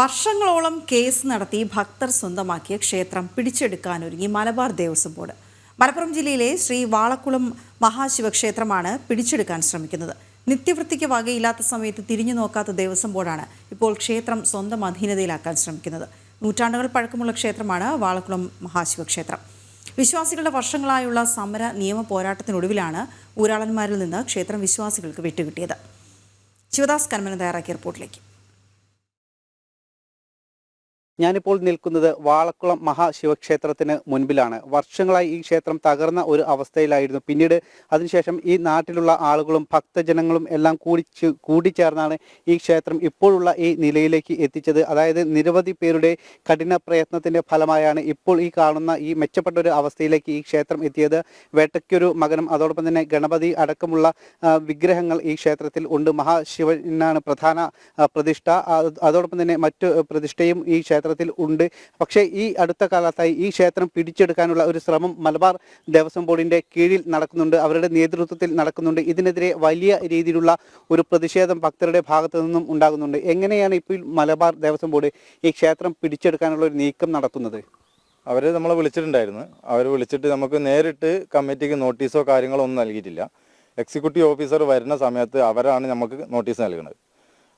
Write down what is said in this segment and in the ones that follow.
വർഷങ്ങളോളം കേസ് നടത്തി ഭക്തർ സ്വന്തമാക്കിയ ക്ഷേത്രം പിടിച്ചെടുക്കാനൊരുങ്ങി മലബാർ ദേവസ്വം ബോർഡ്. മലപ്പുറം ജില്ലയിലെ ശ്രീ വാളക്കുളം മഹാശിവക്ഷേത്രമാണ് പിടിച്ചെടുക്കാൻ ശ്രമിക്കുന്നത്. നിത്യവൃത്തിക്ക് വകയില്ലാത്ത സമയത്ത് തിരിഞ്ഞു നോക്കാത്ത ദേവസ്വം ബോർഡാണ് ഇപ്പോൾ ക്ഷേത്രം സ്വന്തം അധീനതയിലാക്കാൻ ശ്രമിക്കുന്നത്. നൂറ്റാണ്ടുകൾ പഴക്കമുള്ള ക്ഷേത്രമാണ് വാളക്കുളം മഹാശിവക്ഷേത്രം. വിശ്വാസികളുടെ വർഷങ്ങളായുള്ള സമര നിയമ പോരാട്ടത്തിനൊടുവിലാണ് ഊരാളന്മാരിൽ നിന്ന് ക്ഷേത്രം വിശ്വാസികൾക്ക് വിട്ടുകിട്ടിയത്. ശിവദാസ് കന്മന തയ്യാറാക്കിയ റിപ്പോർട്ടിലേക്ക്. ഞാനിപ്പോൾ നിൽക്കുന്നത് വാളക്കുളം മഹാശിവക്ഷേത്രത്തിന് മുൻപിലാണ്. വർഷങ്ങളായി ഈ ക്ഷേത്രം തകർന്ന ഒരു അവസ്ഥയിലായിരുന്നു. പിന്നീട് അതിനുശേഷം ഈ നാട്ടിലുള്ള ആളുകളും ഭക്തജനങ്ങളും എല്ലാം കൂടി കൂടിച്ചേർന്നാണ് ഈ ക്ഷേത്രം ഇപ്പോഴുള്ള ഈ നിലയിലേക്ക് എത്തിച്ചത്. അതായത് നിരവധി പേരുടെ കഠിന പ്രയത്നത്തിന്റെ ഫലമായാണ് ഇപ്പോൾ ഈ കാണുന്ന ഈ മെച്ചപ്പെട്ട ഒരു അവസ്ഥയിലേക്ക് ഈ ക്ഷേത്രം എത്തിയത്. വേട്ടയ്ക്കൊരു മകനും അതോടൊപ്പം തന്നെ ഗണപതി അടക്കമുള്ള വിഗ്രഹങ്ങൾ ഈ ക്ഷേത്രത്തിൽ ഉണ്ട്. മഹാശിവനാണ് പ്രധാന പ്രതിഷ്ഠ. അതോടൊപ്പം തന്നെ മറ്റു പ്രതിഷ്ഠയും ഈ ക്ഷേത്രത്തിൽ ഉണ്ട്. പക്ഷേ ഈ അടുത്ത കാലത്തായി ഈ ക്ഷേത്രം പിടിച്ചെടുക്കാനുള്ള ഒരു ശ്രമം മലബാർ ദേവസ്വം ബോർഡിന്റെ കീഴിൽ നടക്കുന്നുണ്ട്. അവരുടെ നേതൃത്വത്തിൽ നടക്കുന്നുണ്ട്. ഇതിനെതിരെ വലിയ രീതിയിലുള്ള ഒരു പ്രതിഷേധം ഭക്തരുടെ ഭാഗത്തു നിന്നും ഉണ്ടാകുന്നുണ്ട്. എങ്ങനെയാണ് ഇപ്പോൾ മലബാർ ദേവസ്വം ബോർഡ് ഈ ക്ഷേത്രം പിടിച്ചെടുക്കാനുള്ള ഒരു നീക്കം നടത്തുന്നത്? അവർ നമ്മളെ വിളിച്ചിട്ടുണ്ടായിരുന്നു. അവർ വിളിച്ചിട്ട് നമുക്ക് നേരിട്ട് കമ്മിറ്റിക്ക് നോട്ടീസോ കാര്യങ്ങളോ ഒന്നും നൽകിയിട്ടില്ല. എക്സിക്യൂട്ടീവ് ഓഫീസർ വരുന്ന സമയത്ത് അവരാണ് നമുക്ക് നോട്ടീസ് നൽകുന്നത്.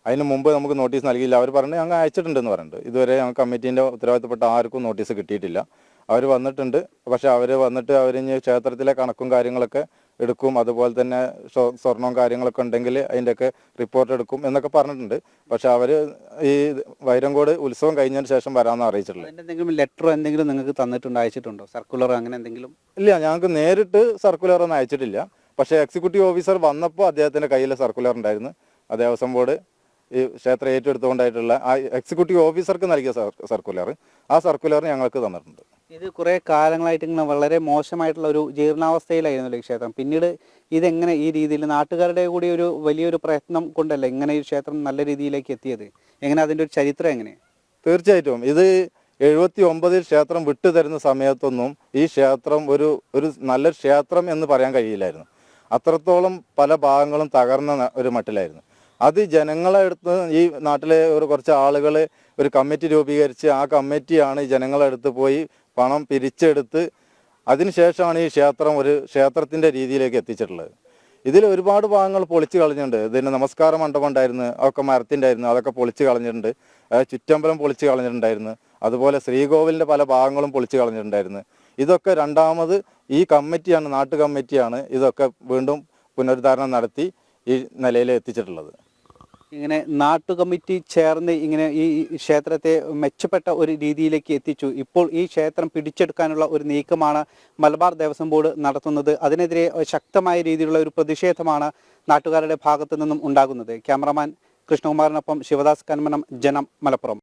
അതിന് മുമ്പ് നമുക്ക് നോട്ടീസ് നൽകിയില്ല. അവർ പറഞ്ഞു ഞങ്ങൾ അയച്ചിട്ടുണ്ടെന്ന് പറഞ്ഞിട്ടുണ്ട് ഇതുവരെ ഞങ്ങൾ കമ്മിറ്റീന്റെ ഉത്തരവാദിത്തപ്പെട്ട ആർക്കും നോട്ടീസ് കിട്ടിയിട്ടില്ല. അവർ വന്നിട്ടുണ്ട്. പക്ഷെ അവർ വന്നിട്ട് അവർ ഇനി ക്ഷേത്രത്തിലെ കണക്കും കാര്യങ്ങളൊക്കെ എടുക്കും. അതുപോലെ തന്നെ സ്വ- സ്വർണവും കാര്യങ്ങളൊക്കെ ഉണ്ടെങ്കിൽ അതിന്റെയൊക്കെ റിപ്പോർട്ട് എടുക്കും എന്നൊക്കെ പറഞ്ഞിട്ടുണ്ട്. പക്ഷെ അവർ ഈ വൈരങ്കോട് ഉത്സവം കഴിഞ്ഞതിന് ശേഷം വരാമെന്ന് അറിയിച്ചിട്ടുള്ളത് എന്തെങ്കിലും ലെറ്ററോ എന്തെങ്കിലും നിങ്ങൾക്ക് തന്നിട്ടുണ്ട്? അയച്ചിട്ടുണ്ടോ? സർക്കുലറോ അങ്ങനെ എന്തെങ്കിലും? ഇല്ല ഞങ്ങൾക്ക് നേരിട്ട് സർക്കുലർ ഒന്നും അയച്ചിട്ടില്ല. പക്ഷേ എക്സിക്യൂട്ടീവ് ഓഫീസർ വന്നപ്പോൾ അദ്ദേഹത്തിന്റെ കയ്യിൽ സർക്കുലർ ഉണ്ടായിരുന്നു. ആ ദേവസ്വം ബോർഡ് ഈ ക്ഷേത്രം ഏറ്റെടുത്തുകൊണ്ടായിട്ടുള്ള ആ എക്സിക്യൂട്ടീവ് ഓഫീസർക്ക് നൽകിയ സർക്കുലർ ആ സർക്കുലർ ഞങ്ങൾക്ക് തന്നിട്ടുണ്ട്. ഇത് കുറെ കാലങ്ങളായിട്ട് ഇങ്ങനെ വളരെ മോശമായിട്ടുള്ള ഒരു ജീർണാവസ്ഥയിലായിരുന്നു ഈ ക്ഷേത്രം. പിന്നീട് ഇതെങ്ങനെ ഈ രീതിയിൽ നാട്ടുകാരുടെ കൂടി ഒരു വലിയൊരു പ്രയത്നം കൊണ്ടല്ല ഇങ്ങനെ ഈ ക്ഷേത്രം നല്ല രീതിയിലേക്ക് എത്തിയത്? എങ്ങനെ അതിന്റെ ഒരു ചരിത്രം എങ്ങനെ? തീർച്ചയായിട്ടും. ഇത് എഴുപത്തി ഒമ്പതിൽ ക്ഷേത്രം വിട്ടു തരുന്ന സമയത്തൊന്നും ഈ ക്ഷേത്രം ഒരു ഒരു നല്ല ക്ഷേത്രം എന്ന് പറയാൻ കഴിയില്ലായിരുന്നു. അത്രത്തോളം പല ഭാഗങ്ങളും തകർന്ന ഒരു മട്ടിലായിരുന്നു. അത് ജനങ്ങളെ അടുത്ത് ഈ നാട്ടിലെ ഒരു കുറച്ച് ആളുകൾ ഒരു കമ്മിറ്റി രൂപീകരിച്ച് ആ കമ്മിറ്റിയാണ് ജനങ്ങളെ അടുത്ത് പോയി പണം പിരിച്ചെടുത്ത് അതിനുശേഷമാണ് ഈ ക്ഷേത്രം ഒരു ക്ഷേത്രത്തിന്റെ രീതിയിലേക്ക് എത്തിച്ചിട്ടുള്ളത്. ഇതിൽ ഒരുപാട് ഭാഗങ്ങൾ പൊളിച്ചു കളഞ്ഞിട്ടുണ്ട്. ഇതിന് നമസ്കാര മണ്ഡപം ഉണ്ടായിരുന്നു അതൊക്കെ മരത്തിന്റെ ആയിരുന്നു അതൊക്കെ പൊളിച്ചു കളഞ്ഞിട്ടുണ്ട്. ചുറ്റമ്പലം പൊളിച്ചു കളഞ്ഞിട്ടുണ്ടായിരുന്നു. അതുപോലെ ശ്രീകോവിലിന്റെ പല ഭാഗങ്ങളും പൊളിച്ചു കളഞ്ഞിട്ടുണ്ടായിരുന്നു. ഇതൊക്കെ രണ്ടാമത് ഈ കമ്മിറ്റിയാണ് നാട്ടു കമ്മിറ്റിയാണ് ഇതൊക്കെ വീണ്ടും പുനരുദ്ധാരണം നടത്തി ഈ നിലയിൽ എത്തിച്ചിട്ടുള്ളത് ഇങ്ങനെ നാട്ടു കമ്മിറ്റി ചേർന്ന് ഇങ്ങനെ ഈ ക്ഷേത്രത്തെ മെച്ചപ്പെട്ട ഒരു രീതിയിലേക്ക് എത്തിച്ചു. ഇപ്പോൾ ഈ ക്ഷേത്രം പിടിച്ചെടുക്കാനുള്ള ഒരു നീക്കമാണ് മലബാർ ദേവസ്വം ബോർഡ് നടത്തുന്നത്. അതിനെതിരെ ശക്തമായ രീതിയിലുള്ള ഒരു പ്രതിഷേധമാണ് നാട്ടുകാരുടെ ഭാഗത്തു നിന്നും ഉണ്ടാകുന്നത്. ക്യാമറമാൻ കൃഷ്ണകുമാറിനൊപ്പം ശിവദാസ് കന്മനം ജനം മലപ്പുറം.